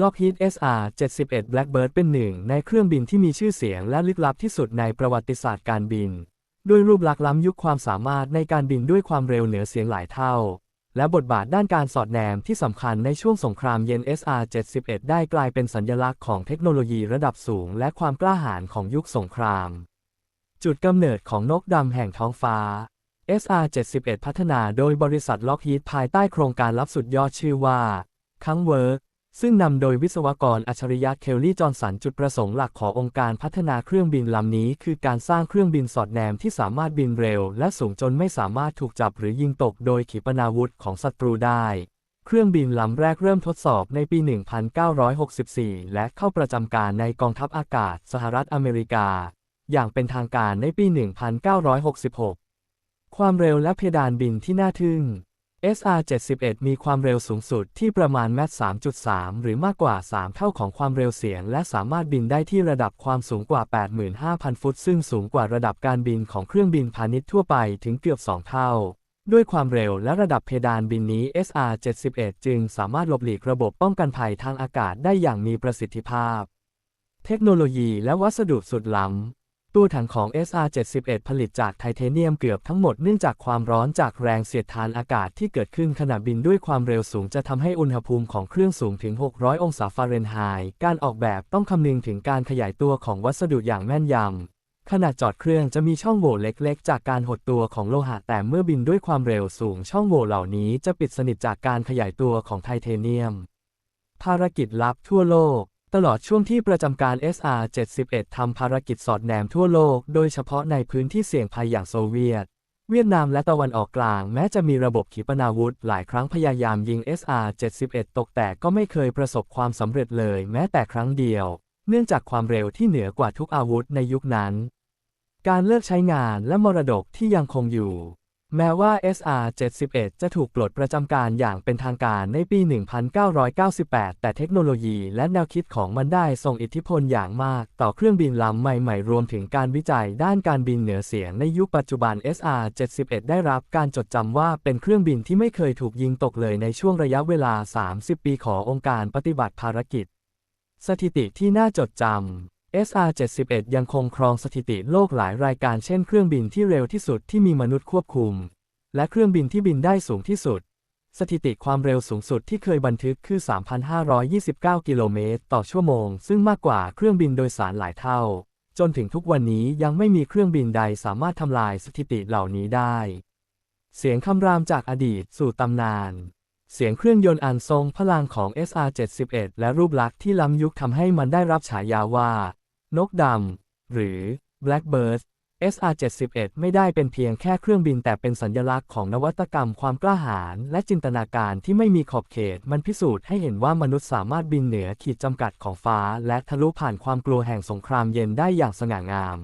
Lockheed SR-71 Blackbird เป็นหนึ่งในเครื่องบินที่มีชื่อเสียงและลึกลับที่สุดในประวัติศาสตร์การบิน ด้วยรูปลักษณ์ล้ำยุคความสามารถในการบินด้วยความเร็วเหนือเสียงหลายเท่า และบทบาทด้านการสอดแนมที่สำคัญในช่วงสงครามเย็น SR-71 ได้กลายเป็นสัญลักษณ์ของเทคโนโลยีระดับสูง และความกล้าหาญของยุคสงคราม จุดกำเนิดของนกดำแห่งท้องฟ้า SR-71 พัฒนาโดยบริษัทล็อกฮีดภายใต้โครงการลับสุดยอดชื่อว่าคังเวิร์ก ซึ่งนำโดยวิศวกรอัจฉริยะเคลลี่จอห์นสันจุดประสงค์หลักขององค์การพัฒนาเครื่องบินลำนี้ คือการสร้างเครื่องบินสอดแนมที่สามารถบินเร็ว และสูงจนไม่สามารถถูกจับหรือยิงตกโดยขีปนาวุธของศัตรูได้ เครื่องบินลำแรกเริ่มทดสอบในปี 1964 และเข้าประจำการในกองทัพอากาศสหรัฐอเมริกา อย่างเป็นทางการในปี 1966 ความเร็วและเพดานบินที่น่าทึ่ง SR-71 มีความเร็วสูงสุดที่ประมาณแมต3.3 หรือมากกว่า 3 เท่าของความเร็วเสียง และสามารถบินได้ที่ระดับความสูงกว่า 85,000 ฟุต ซึ่งสูงกว่าระดับการบินของเครื่องบินพาณิชย์ทั่วไปถึงเกือบ 2 เท่า ด้วยความเร็วและระดับเพดานบินนี้ SR-71 จึงสามารถหลบหลีกระบบป้องกันภัยทางอากาศได้อย่างมีประสิทธิภาพ เทคโนโลยีและวัสดุสุดล้ำ ตัวถังของ SR-71 ผลิตจากไทเทเนียมเกือบทั้งหมดเนื่องจากความร้อนจากแรงเสียดทานอากาศที่เกิดขึ้นขณะบินด้วยความเร็วสูงจะทำให้อุณหภูมิของเครื่องสูงถึง 600 องศาฟาเรนไฮต์ การออกแบบต้องคำนึงถึงการขยายตัวของวัสดุอย่างแม่นยำ ขณะจอดเครื่องจะมีช่องโหว่เล็กๆ จากการหดตัวของโลหะแต่เมื่อบินด้วยความเร็วสูง ช่องโหว่เหล่านี้จะปิดสนิทจากการขยายตัวของไทเทเนียม ภารกิจลับทั่วโลก ตลอดช่วงที่ประจำการ SR-71 ทำภารกิจสอดแนมทั่วโลก โดยเฉพาะในพื้นที่เสี่ยงภัยอย่างโซเวียต เวียดนามและตะวันออกกลาง แม้จะมีระบบขีปนาวุธ หลายครั้งพยายามยิง SR-71 ตกแต่ก็ไม่เคยประสบความสำเร็จเลยแม้แต่ครั้งเดียว เนื่องจากความเร็วที่เหนือกว่าทุกอาวุธในยุคนั้น การเลิกใช้งานและมรดกที่ยังคงอยู่ แม้ว่า SR-71 จะถูกปลดประจำการอย่างเป็นทางการในปี 1998 แต่เทคโนโลยีและแนวคิดของมันได้ส่งอิทธิพลอย่างมาก ต่อเครื่องบินลำใหม่ๆ รวมถึงการวิจัยด้านการบินเหนือเสียงในยุคปัจจุบัน SR-71 ได้รับการจดจำว่าเป็นเครื่องบินที่ไม่เคยถูกยิงตกเลยในช่วงระยะเวลา 30 ปีขององค์การปฏิบัติภารกิจ สถิติที่น่าจดจำ SR-71 ยังคงครองสถิติโลกหลายรายการเช่นเครื่องบินที่เร็วที่สุดที่มีมนุษย์ควบคุม และเครื่องบินที่บินได้สูงที่สุด สถิติความเร็วสูงสุดที่เคยบันทึกคือ 3,529 กิโลเมตรต่อชั่วโมง ซึ่งมากกว่าเครื่องบินโดยสารหลายเท่า จนถึงทุกวันนี้ยังไม่มีเครื่องบินใดสามารถทำลายสถิติเหล่านี้ได้ เสียงคำรามจากอดีตสู่ตำนานเสียงเครื่องยนต์อันทรงพลังของ SR-71 และรูปลักษณ์ที่ล้ำยุคทำให้มันได้รับฉายาว่า นกดำ หรือ Blackbird SR-71 ไม่ได้เป็นเพียงแค่เครื่องบินแต่เป็นสัญลักษณ์ของนวัตกรรมความกล้าหาญและจินตนาการที่ไม่มีขอบเขต มันพิสูจน์ให้เห็นว่ามนุษย์สามารถบินเหนือขีดจำกัดของฟ้า และทะลุผ่านความกลัวแห่งสงครามเย็นได้อย่างสง่างาม